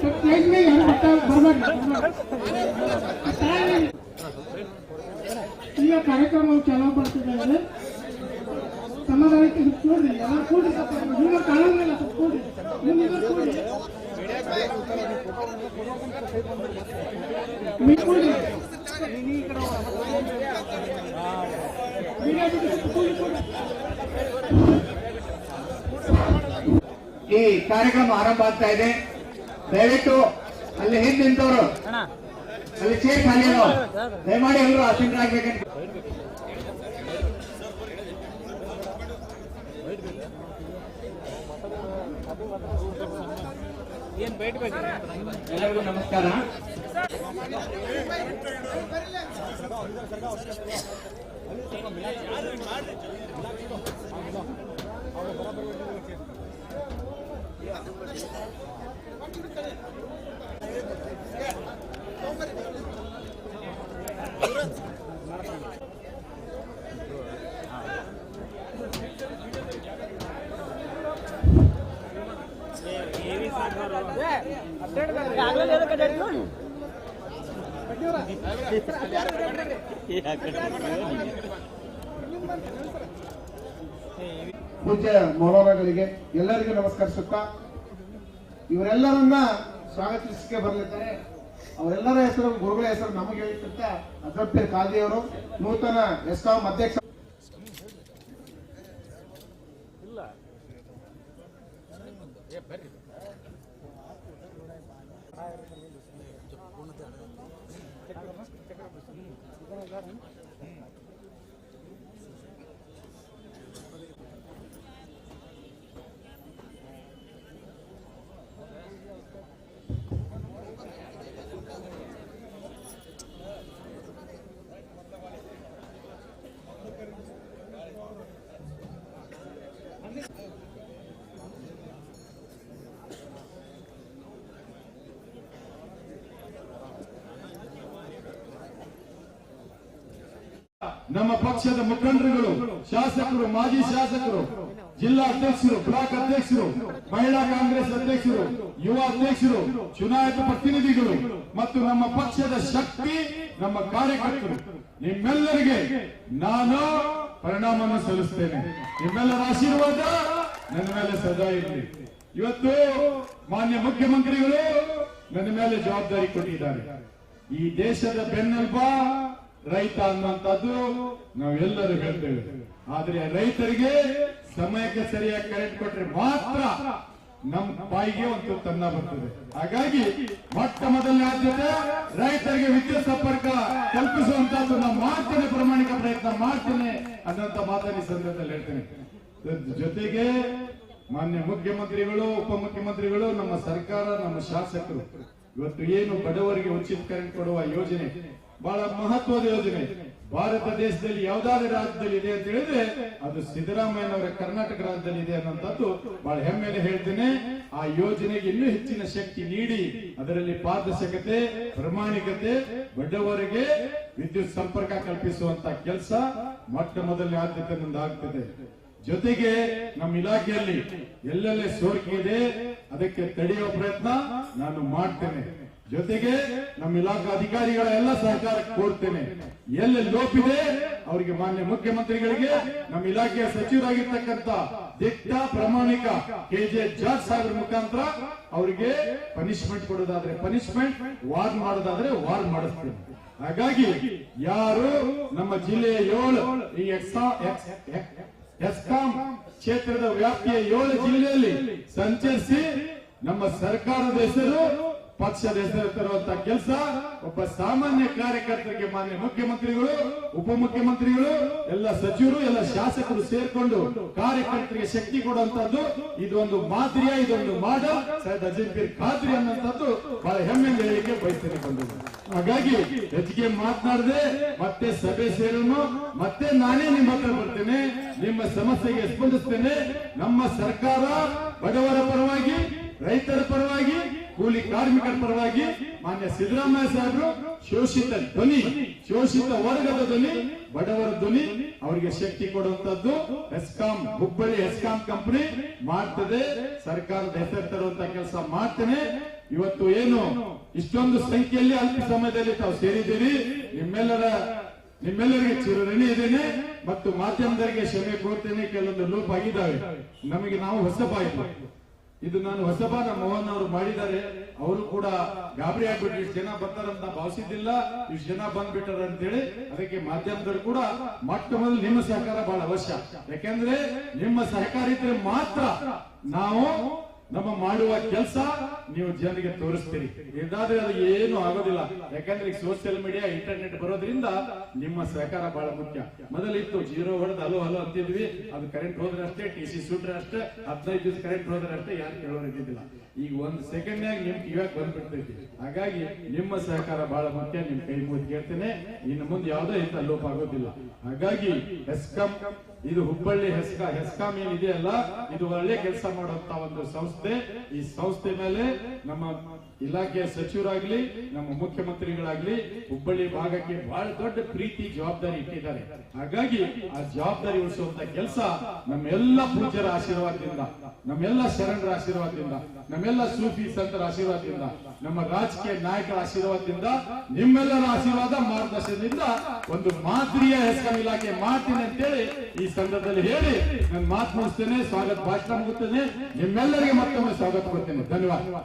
Stage ಮೇಲೆ ಯಾರು ಬರ್ತಾ ಬರ್ಬೇಡ್ರಿ, ಬರ್ಬೇಡ್ರಿ. ಈಗ ಕಾರ್ಯಕ್ರಮವು ಚಾಲೂ ಮಾಡ್ತಿದ್ದಾರೆ ಸಮಾಧಾನಕ್ಕೆ ಸ್ವಲ್ಪ ಕೂಡ್ರಿ ಯಾರು ಕೂಡ್ರಿ ಸ್ವಲ್ಪ ನಿಮ್ಮ ಕಾಣಂಗಿಲ್ಲ ಸ್ವಲ್ಪ ಕೂಡ್ರಿ ಮುಂದಿನ ಕೂಡ್ರಿ ನೀವು ಕೂಡ್ರಿ ವಿಡಿಯೋ ಬಿಟ್ಟು ಸ್ವಲ್ಪ ಕೂಡ್ರಿ, ಕೂಡ್ರಿ. ಈ ಕಾರ್ಯಕ್ರಮ ಆರಂಭ ಆಗ್ತಾ ಇದೆ. ದಯವಿಟ್ಟು ಅಲ್ಲಿ ಹಿಂದೆ ನಿಂತವರು. ಅಲ್ಲಿ ಚೇರ್ ಖಾಲಿ ದಯಮಾಡಿ ಎಲ್ಲರೂ ಆಸೀನರಾಗಬೇಕಂತ ಎಲ್ಲರಿಗೂ ನಮಸ್ಕಾರ. ಪೂಜ್ಯ ಮೌಲಾನಗಳಿಗೆ ಎಲ್ಲರಿಗೂ ನಮಸ್ಕರಿಸುತ್ತಾ ಇವರೆಲ್ಲರನ್ನ ಸ್ವಾಗತಿಸಕ್ಕೆ ಬರಲಿದ್ದಾರೆ. ಅವರೆಲ್ಲರ ಹೆಸರು, ಗುರುಗಳ ಹೆಸರು ನಮಗೆ ಹೇಳ್ತಿರ್ತ ಅಜರ್ಪೀರ್ ಖಾದಿ ಅವರು, ನೂತನ ಎಸ್ಕಾಂ ಅಧ್ಯಕ್ಷ ನಮ್ಮ ಪಕ್ಷದ ಮುಖಂಡರುಗಳು, ಶಾಸಕರು, ಮಾಜಿ ಶಾಸಕರು, ಜಿಲ್ಲಾ ಅಧ್ಯಕ್ಷರು, ಬ್ಲಾಕ್ ಅಧ್ಯಕ್ಷರು, ಮಹಿಳಾ ಕಾಂಗ್ರೆಸ್ ಅಧ್ಯಕ್ಷರು, ಯುವ ಅಧ್ಯಕ್ಷರು, ಚುನಾಯಿತ ಪ್ರತಿನಿಧಿಗಳು ಮತ್ತು ನಮ್ಮ ಪಕ್ಷದ ಶಕ್ತಿ, ನಮ್ಮ ಕಾರ್ಯಕರ್ತರು. ನಿಮ್ಮೆಲ್ಲರಿಗೆ ನಾನು ಪರಿಣಾಮವನ್ನು ಸಲ್ಲಿಸ್ತೇನೆ. ನಿಮ್ಮೆಲ್ಲರ ಆಶೀರ್ವಾದ ನನ್ನ ಮೇಲೆ ಸದಾ ಇರಲಿ. ಇವತ್ತು ಮಾನ್ಯ ಮುಖ್ಯಮಂತ್ರಿಗಳು ನನ್ನ ಮೇಲೆ ಜವಾಬ್ದಾರಿ ಕೊಟ್ಟಿದ್ದಾರೆ. ಈ ದೇಶದ ಬೆನ್ನೆಲುಬ ರೈತ ಅನ್ನುವಂಥದ್ದು ನಾವೆಲ್ಲರೂ ಹೇಳ್ತೇವೆ. ಆದ್ರೆ ರೈತರಿಗೆ ಸಮಯಕ್ಕೆ ಸರಿಯಾಗಿ ಕರೆಂಟ್ ಕೊಟ್ರೆ ಮಾತ್ರ ನಮ್ ಬಾಯಿಗೆ ಒಂದು ತನ್ನ ಬರ್ತದೆ. ಹಾಗಾಗಿ ಮೊಟ್ಟ ಮೊದಲನೇ ಆದ್ಯತೆ ರೈತರಿಗೆ ವಿದ್ಯುತ್ ಸಂಪರ್ಕ ಕಲ್ಪಿಸುವಂತಹದ್ದು ನಾವು ಮಾಡ್ತೇನೆ ಪ್ರಾಮಾಣಿಕ ಪ್ರಯತ್ನ ಮಾಡ್ತೇನೆ ಅನ್ನೋಂತ ಮಾತನ್ನ ಸಂದರ್ಭದಲ್ಲಿ ಹೇಳ್ತೇನೆ. ಜೊತೆಗೆ ಮಾನ್ಯ ಮುಖ್ಯಮಂತ್ರಿಗಳು, ಉಪಮುಖ್ಯಮಂತ್ರಿಗಳು, ನಮ್ಮ ಸರ್ಕಾರ, ನಮ್ಮ ಶಾಸಕರು, ಇವತ್ತು ಏನು ಬಡವರಿಗೆ ಉಚಿತ ಕರೆಂಟ್ ಕೊಡುವ ಯೋಜನೆ ಬಹಳ ಮಹತ್ವದ ಯೋಜನೆ. ಭಾರತ ದೇಶದಲ್ಲಿ ಯಾವ್ದಾದ್ರು ರಾಜ್ಯದಲ್ಲಿ ಇದೆ ಅಂತ ಹೇಳಿದ್ರೆ, ಅದು ಸಿದ್ದರಾಮಯ್ಯನವರ ಕರ್ನಾಟಕ ರಾಜ್ಯದಲ್ಲಿ ಇದೆ ಅನ್ನೋಂಥದ್ದು ಬಹಳ ಹೆಮ್ಮೆಲೆ ಹೇಳ್ತೇನೆ. ಆ ಯೋಜನೆಗೆ ಇನ್ನೂ ಹೆಚ್ಚಿನ ಶಕ್ತಿ ನೀಡಿ, ಅದರಲ್ಲಿ ಪಾರದರ್ಶಕತೆ, ಪ್ರಾಮಾಣಿಕತೆ ಬಡ್ಡವರಿಗೆ ವಿದ್ಯುತ್ ಸಂಪರ್ಕ ಕಲ್ಪಿಸುವಂತ ಕೆಲಸ ಮೊಟ್ಟ ಮೊದಲನೇ ಆದ್ಯತೆ ಆಗ್ತದೆ ಜೊತೆಗೆ ನಮ್ಮ ಇಲಾಖೆಯಲ್ಲಿ ಎಲ್ಲೆಲ್ಲೇ ಸೋರಿಕೆ ಇದೆ, ಅದಕ್ಕೆ ತಡೆಯುವ ಪ್ರಯತ್ನ ನಾನು ಮಾಡ್ತೇನೆ. ಜೊತೆಗೆ ನಮ್ಮ ಇಲಾಖಾ ಅಧಿಕಾರಿಗಳ ಎಲ್ಲ ಸಹಕಾರ ಕೋರ್ತೇನೆ. ಎಲ್ಲಿ ಲೋಪಿದೆ, ಅವರಿಗೆ ಮಾನ್ಯ ಮುಖ್ಯಮಂತ್ರಿಗಳಿಗೆ, ನಮ್ಮ ಇಲಾಖೆಯ ಸಚಿವರಾಗಿರ್ತಕ್ಕಂಥ ದಿಟ್ಟ ಪ್ರಾಮಾಣಿಕ ಕೆ ಜೆ ಜಾರ್ಜ್ ಸಾಗರ್ ಮುಖಾಂತರ ಅವರಿಗೆ ಪನಿಷ್ಮೆಂಟ್ ಕೊಡೋದಾದ್ರೆ ಪನಿಷ್ಮೆಂಟ್ ವಾರ್ ಮಾಡೋದಾದ್ರೆ ವಾರ್ ಮಾಡಿಸ್ತೇನೆ. ಹಾಗಾಗಿ ಯಾರು ನಮ್ಮ ಜಿಲ್ಲೆಯ ಏಳು, ಈ ಎಸ್ಕಾಂ ಕ್ಷೇತ್ರದ ವ್ಯಾಪ್ತಿಯ ಏಳು ಜಿಲ್ಲೆಯಲ್ಲಿ ಸಂಚರಿಸಿ ನಮ್ಮ ಸರ್ಕಾರದ ಹೆಸರು ಪಕ್ಷದ ಹೆಸರು ತರುವಂತ ಕೆಲಸ, ಒಬ್ಬ ಸಾಮಾನ್ಯ ಕಾರ್ಯಕರ್ತರಿಗೆ ಮಾನ್ಯ ಮುಖ್ಯಮಂತ್ರಿಗಳು, ಉಪಮುಖ್ಯಮಂತ್ರಿಗಳು, ಎಲ್ಲ ಸಚಿವರು, ಎಲ್ಲ ಶಾಸಕರು ಸೇರ್ಕೊಂಡು ಕಾರ್ಯಕರ್ತರಿಗೆ ಶಕ್ತಿ ಕೊಡುವಂತದ್ದು ಇದೊಂದು ಮಾದರಿಯ, ಇದೊಂದು ಮಾಡಲ್ ಸೈಯದ್ ಅಜೀರ್ ಖಾದ್ರಿ ಅನ್ನುವಂಥದ್ದು ಬಹಳ ಹೆಮ್ಮೆಯಿಂದ ಹೇಳಿಕೆ ಬಯಸ್ತೇನೆ ಬಂದದ್ದು ಹಾಗಾಗಿ ಹೆಚ್ಚಿಗೆ ಮಾತನಾಡದೆ ಮತ್ತೆ ಸಭೆ ಸೇರೋನು ಮತ್ತೆ ನಾನೇ ನಿಮ್ಮ ಹತ್ರ ಬರ್ತೇನೆ. ನಿಮ್ಮ ಸಮಸ್ಯೆಗೆ ಸ್ಪಂದಿಸ್ತೇನೆ. ನಮ್ಮ ಸರ್ಕಾರ ಬಡವರ ಪರವಾಗಿ, ರೈತರ ಪರವಾಗಿ ಕೂಲಿ ಕಾರ್ಮಿಕರ ಪರವಾಗಿ ಮಾನ್ಯ ಸಿದ್ದರಾಮಯ್ಯ ಸಾಹೇಬರು ಶೋಷಿತ ಧ್ವನಿ, ಶೋಷಿತ ವರ್ಗದ ಧ್ವನಿ, ಬಡವರ ಧ್ವನಿ ಅವರಿಗೆ ಶಕ್ತಿ ಕೊಡುವಂತದ್ದು ಎಸ್ಕಾಂ ಹುಬ್ಬಳ್ಳಿ ಎಸ್ಕಾಂ ಕಂಪನಿ ಮಾಡ್ತದೆ. ಸರ್ಕಾರದ ಹೆಸರು ತರುವಂತ ಕೆಲಸ ಮಾಡ್ತೇನೆ. ಇವತ್ತು ಏನು ಇಷ್ಟೊಂದು ಸಂಖ್ಯೆಯಲ್ಲಿ ಅಲ್ಪ ಸಮಯದಲ್ಲಿ ತಾವು ಸೇರಿದ್ದೀರಿ. ನಿಮ್ಮೆಲ್ಲರ, ನಿಮ್ಮೆಲ್ಲರಿಗೆ ಚಿರಋಣಿ ಇದ್ದೇನೆ ಮತ್ತು ಮಾಧ್ಯಮದವರಿಗೆ ಕ್ಷಮೆ ಕೋರ್ತೇನೆ. ಕೆಲವೊಂದು ಲೋಪ ಆಗಿದ್ದಾವೆ. ನಮಗೆ ನಾವು ಹೊಸಬಾಯಿತು ಇದು ನಾನು ಹೊಸಬ ಮೋಹನ್ ಅವರು ಮಾಡಿದ್ದಾರೆ. ಅವರು ಕೂಡ ಗಾಬರಿ ಆಗ್ಬಿಟ್ರು. ಇಷ್ಟು ಜನ ಬರ್ತಾರಂತ ಭಾವಿಸಿದ್ದಿಲ್ಲ. ಇಷ್ಟು ಜನ ಬಂದ್ಬಿಟ್ಟಾರ ಅಂತೇಳಿ ಅದಕ್ಕೆ ಮಾಧ್ಯಮದವರು ಕೂಡ ಮೊಟ್ಟ ಮೊದಲು ನಿಮ್ಮ ಸಹಕಾರ ಬಹಳ ಅವಶ್ಯ. ಯಾಕೆಂದ್ರೆ ನಿಮ್ಮ ಸಹಕಾರ ಇದ್ರೆ ಮಾತ್ರ ನಾವು ನಮ್ಮ ಮಾಡುವ ಕೆಲಸ ನೀವು ಜನರಿಗೆ ತೋರಿಸ್ತೀರಿ. ಇದಾದ್ರೆ ಅದು ಏನು ಆಗೋದಿಲ್ಲ. ಯಾಕಂದ್ರೆ ಈಗ ಸೋಷಿಯಲ್ ಮೀಡಿಯಾ ಇಂಟರ್ನೆಟ್ ಬರೋದ್ರಿಂದ ನಿಮ್ಮ ಸಹಕಾರ ಬಹಳ ಮುಖ್ಯ. ಮೊದಲಿತ್ತು ಜೀರೋ ಹೊಡೆದು ಹಲೋ ಹಲೋ ಅಂತಿದ್ವಿ. ಅದು ಕರೆಂಟ್ ಹೋದ್ರೆ ಅಷ್ಟೇ ಟಿ ಸಿ ಸೂಟ್ರೆ ಅಷ್ಟೇ, ಹದಿನೈದು ದಿವಸ ಕರೆಂಟ್ ಹೋದ್ರೆ ಅಷ್ಟೇ, ಯಾರು ಕೇಳೋರು ಇದ್ದಿದ್ದಿಲ್ಲ. ಈಗ ಒಂದು ಸೆಕೆಂಡ್ ನಾಗ ನಿಮ್ ಇವಾಗ ಬಂದ್ಬಿಡ್ತೈತಿ. ಹಾಗಾಗಿ ನಿಮ್ಮ ಸಹಕಾರ ಬಹಳ ಮುಖ್ಯ. ನಿಮ್ ಕೈ ಮುಗಿದು ಕೇಳ್ತೇನೆ. ಇನ್ನು ಮುಂದೆ ಯಾವುದೋ ಇಂಥ ಲೋಪ ಆಗೋದಿಲ್ಲ. ಹಾಗಾಗಿ ಎಸ್ಕಾಂ ಇದು ಹುಬ್ಬಳ್ಳಿ ಹೆಸ್ಕಾ, ಹೆಸ್ಕಾಂ ಏನಿದೆಯಲ್ಲ, ಇದು ಒಳ್ಳೆ ಕೆಲಸ ಮಾಡುವಂತ ಒಂದು ಸಂಸ್ಥೆ. ಈ ಸಂಸ್ಥೆ ಮೇಲೆ ನಮ್ಮ ಇಲಾಖೆಯ ಸಚಿವರಾಗ್ಲಿ, ನಮ್ಮ ಮುಖ್ಯಮಂತ್ರಿಗಳಾಗ್ಲಿ ಹುಬ್ಬಳ್ಳಿ ಭಾಗಕ್ಕೆ ಬಹಳ ದೊಡ್ಡ ಪ್ರೀತಿ, ಜವಾಬ್ದಾರಿ ಇಟ್ಟಿದ್ದಾರೆ. ಹಾಗಾಗಿ ಆ ಜವಾಬ್ದಾರಿ ಉಳಿಸುವಂತ ಕೆಲಸ ನಮ್ಮೆಲ್ಲ ಪೂಜ್ಯರ ಆಶೀರ್ವಾದದಿಂದ, ನಮ್ಮೆಲ್ಲ ಶರಣರ ಆಶೀರ್ವಾದದಿಂದ, ನಮ್ಮೆಲ್ಲ ಸೂಫಿ ಸಂತರ ಆಶೀರ್ವಾದದಿಂದ ನಮ್ಮ ರಾಜಕೀಯ ನಾಯಕರ ಆಶೀರ್ವಾದದಿಂದ ನಿಮ್ಮೆಲ್ಲರ ಆಶೀರ್ವಾದ ಮಾರ್ಗದರ್ಶನದಿಂದ ಒಂದು ಮಾದರಿಯ ಹೆಸರು ಇಲಾಖೆ ಮಾಡ್ತೀನಿ ಅಂತೇಳಿ ಈ ಸಂದರ್ಭದಲ್ಲಿ ಹೇಳಿ ನನ್ನ ಮಾತು ಮುಗಿಸ್ತೇನೆ, ಸ್ವಾಗತ ಭಾಷಣ ಮುಗುತ್ತೇನೆ. ನಿಮ್ಮೆಲ್ಲರಿಗೆ ಮತ್ತೊಮ್ಮೆ ಸ್ವಾಗತ ಕೊಡ್ತೇನೆ. ಧನ್ಯವಾದ.